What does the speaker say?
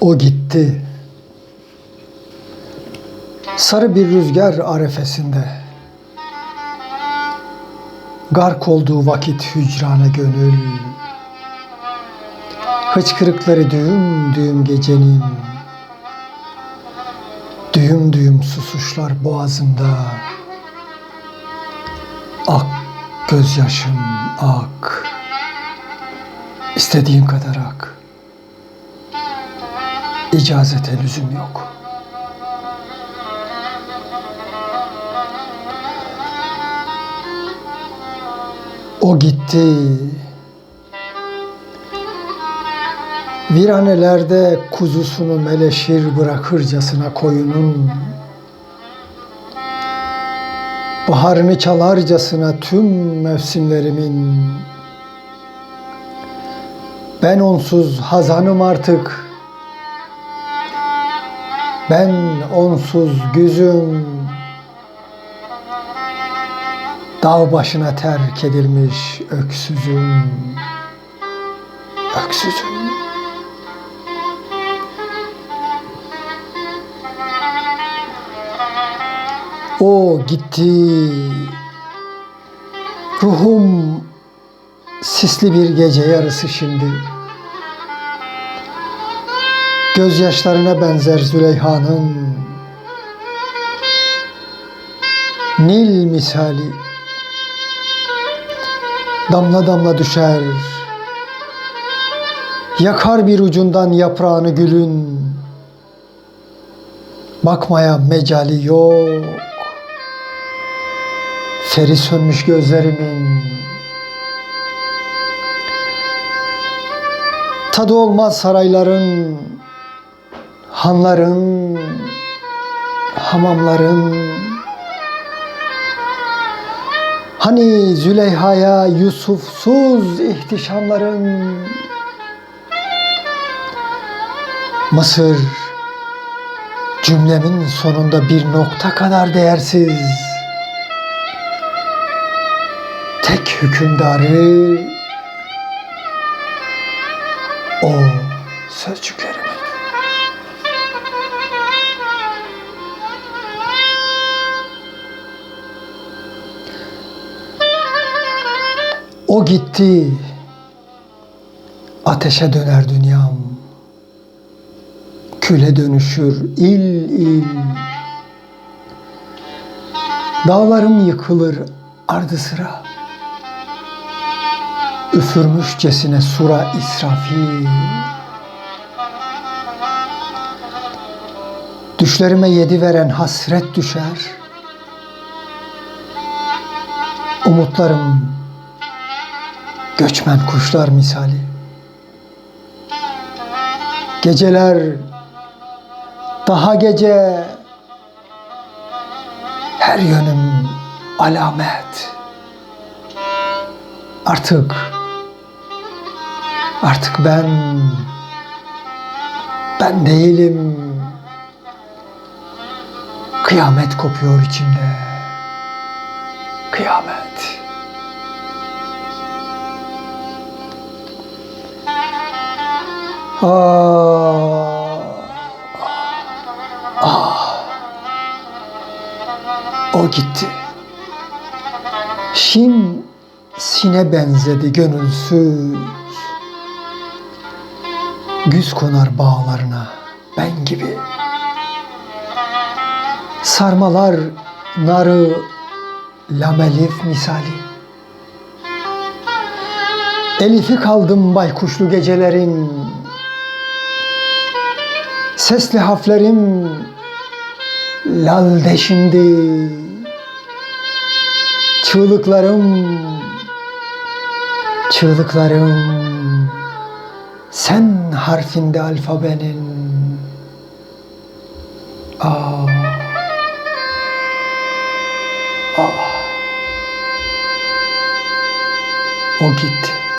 O gitti. Sarı bir rüzgar arefesinde. Gark olduğu vakit hücrana gönül. Hıçkırıkları düğüm düğüm gecenin. Düğüm düğüm susuşlar boğazımda. Ak gözyaşım ak. İstediğin kadar ak. İcazete lüzum yok. O gitti. Viranelerde kuzusunu meleşir bırakırcasına koyunun Baharını çalarcasına tüm mevsimlerimin. Ben onsuz hazanım artık. Ben onsuz güzüm. Dağ başına terk edilmiş öksüzüm. Öksüzüm O gitti. Ruhum sisli bir gece yarısı şimdi. Gözyaşlarına benzer Züleyha'nın Nil misali Damla damla düşer Yakar bir ucundan yaprağını gülün Bakmaya mecali yok Feri sönmüş gözlerimin. Tadı olmaz sarayların Hanların Hamamların. Hani Züleyha'ya Yusufsuz ihtişamların? Mısır cümlemin sonunda bir nokta kadar değersiz tek hükümdarı o sözcüklerimin. O gitti. Ateşe döner dünyam. Küle dönüşür il il. Dağlarım yıkılır ardı sıra. Üfürmüşçesine sura israfil. Düşlerime yedi veren hasret düşer. Umutlarım göçmen kuşlar misali. Geceler daha gece her yönüm alamet. Artık artık ben ben değilim. Kıyamet kopuyor içimde. Kıyamet. Ah. Ah. O gitti. Şin sine benzedi gönülsüz. Güz konar bağlarına ben gibi. Sarmalar narı lamelif misali. Elifi kaldım baykuşlu gecelerin. Sesli haflerim lal deşindi. Çığlıklarım, çığlıklarım sen harfinde alfabenin A A O gitti.